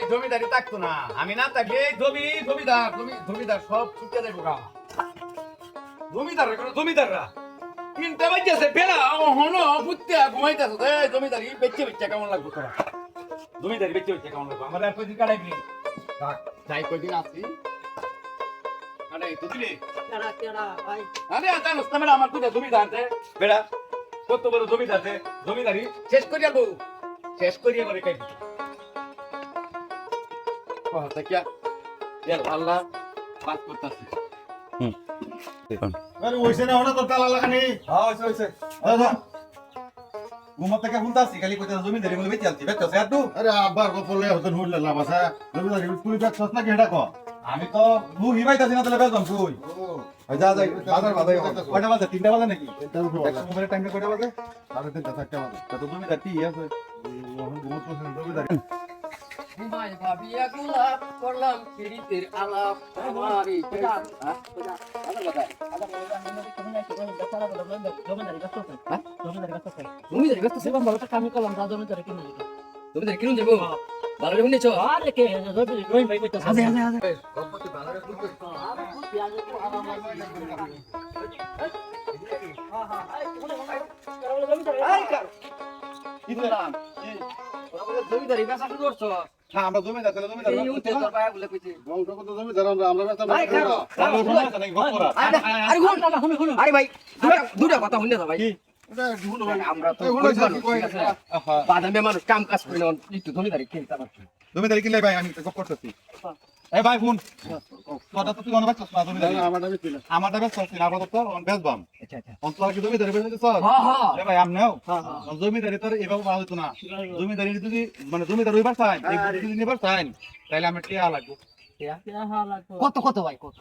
এই জমিদারি থাকতো না। আমি না থাকলে এই জমি জমিদার জমি জমিদার সব ছুটে দেবো গা। জমিদাররা কোনো? জমিদাররা। তিনটা বাজছে বেলা। হন বুঝতে ঘুমাইতেছে জমিদারি বেচে বেচে কেমন লাগবে তোরা? জমিদারি বেচে বেচে কেমন লাগবে? আমার আর কয়দিন কাটাইবি থাক, যাই কয়দিন আসি কাটাই তো দিলি। কেডা কেডা ভাই। আরে জানোস না বেড়া আমার জমিদার আছে। বেড়া কত বড় জমিদার জমিদারি শেষ করিয়া বউ শেষ করিয়া করে খাইবি আল্লাহ বাদ করতাছি? আরে ওইসে না ওটা তো তালা লাগানি? হ্যাঁ হইছে হইছে। দাদা ঘুমত থেকে শুনতাছি খালি কইতে জমি ধরে বলে বেঁচে আনছি বেঁচে আর তুই? আরে আব্বার কত লে হতে নুরলে লাভ আছে জমিদারি তুই দেখছস না কি? এটা আমি তো লু হিবাইতাছি না তাহলে বেজম তুই ওই যা বাজার বাজার কয়টা বাজে? তিনটা বাজে নাকি? এটা উঠো একটা কয়টা বাজে? সাড়ে তিনটা চারটা বাজে। তো জমি ধরতি আছে। ঘুমত জমিদারি। ঘুমাই ভাবিয়া গোলাপ করলাম পিড়িতের আলাপ আমারই হ্যাঁ আমি জমিদারি ব্যস্ত আছে হ্যাঁ জমিদারি ব্যস্ত আছে জমিদারি ব্যস্ত আছে বলো তো কামি করলাম জমিদারি কিনে জমিদারি কিনে দেবো ভালো রে বুঝছ আরে কে জমিদারি ভাই ভালো আরে তো হ্যাঁ হ্যাঁ কার বেচা শুরু করছ না আমরা জমি ধরতে জমি এই উঠে তোর পায়া বলে কইছে। বংশ কত জমিদার আমরা আরে খাও। আরে শুন না শুন শুন ভাই দুটা দুটা কথা শুনে ভাই। আমরা তো কই আছে? বাদামে মানুষ কাম কাজ করে জমিদারি কিনতে পারছি। জমি কিনলে ভাই আমি গপ করতেছি। এই ভাই শুন। তোটা তো তুই অনেক বেচছ না জমি আমার দাবি ছিল না। আচ্ছা আচ্ছা। অন্তর কি জমি হ্যাঁ হ্যাঁ এ ভাই আমনেও হ্যাঁ জমিদারি তোর এভাবে পাওয়া হতো না। জমিদারি যদি মানে জমিদার ওইবার চাই যদি নিবার চাই তাহলে আমি টিয়া লাগবো। কত কত ভাই কত?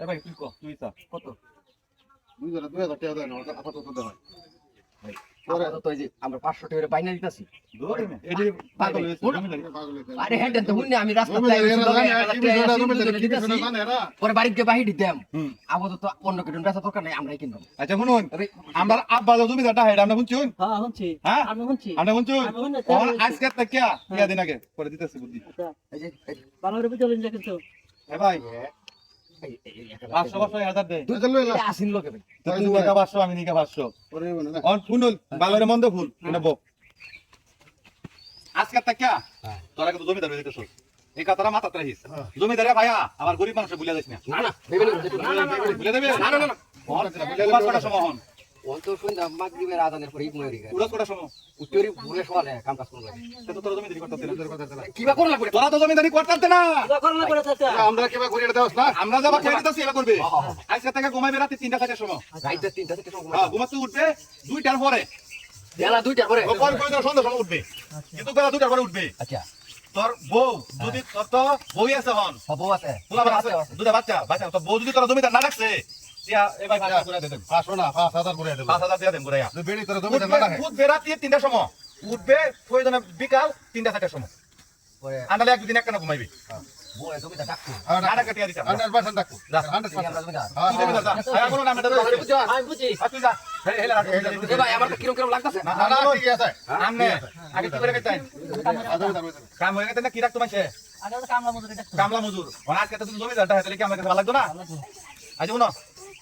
এ ভাই তুই কো তুই চা। কত? দুই হাজার দুই হাজার টাকা দেয় না আপাতত দেয়। আপাতত আমরা 500 টাকা বাইনা দিতাছি। দূর মে এডি পাগল হইছে জমিদারি আরে হেড তো হুন্নে আমি রাস্তা জমিদারি জমিদারি কি বিষয় জানে এরা। পরে বাড়িতে বাহির দিতাম আপাতত অন্য কিছু বেচা দরকার নাই আমরাই কিনবো। আচ্ছা শুনুন আমরা আব্বা হেড শুনছুন হ্যাঁ হ্যাঁ? শুনছুন আজকে দিন আগে করে দিতেছি বুদ্ধি। ভালো ভাই আজকে থেকে তোরা কিন্তু জমিদার হয়ে যেতেছ এই কথাটা মাথাতে রাখিস হ্যাঁ। জমিদারে ভাইয়া আমার গরিব মানুষ ভুলে যাস না না না ভুলে দেবে না না না না অন উপাস কটার সময় হন অন্ত শুনলাম মাগরিবের আজানের পরে ইবনে রিগা উড়াস কটার সময়? উত্তরি ঘুরে শোয়ালে কাম কাজ করতে তো তোরা জমিদারি করতে কিবা কোন লাগবে তোরা তো জমিদারি করতে না। করোনা করে চাচা আমরা কিবা করি এটা দেওস না? আমরা যাবা খেয়ে দিতেছি এবার করবে। আজকে থেকে ঘুমাইবে রাতে তিনটা চারটার সময়। রাইতে তিনটা থেকে সময় হ্যাঁ ঘুমাতে উঠবে দুইটার পরে। বেলা ও পরে সন্ধ্যা সময় উঠবে। কিন্তু বেলা পরে উঠবে। আচ্ছা। তোর বউ যদি তোর তো বই আছে হন সব আছে। তোলা দুটা বাচ্চা। বাচ্চা তো বউ যদি তোরা জমিদার না রাখছে উঠবে প্রয়োজনে বিকাল তিনটা চারটার সময়। পরে। আন্দালে একদিন একটা না। ঘুমাইবি কামলা মজুরি দেখছ কামলা মজুর। আজকে তো তুমি জমিদারটা তাহলে কি আমার কাছে ভালো লাগতো না? আজ শুনো।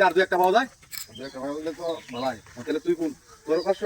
আর দু একটা পাওয়া যায়। টাকা কামাই করলে তো ভালো লাগে তাহলে তুই কোন? তোর কষ্ট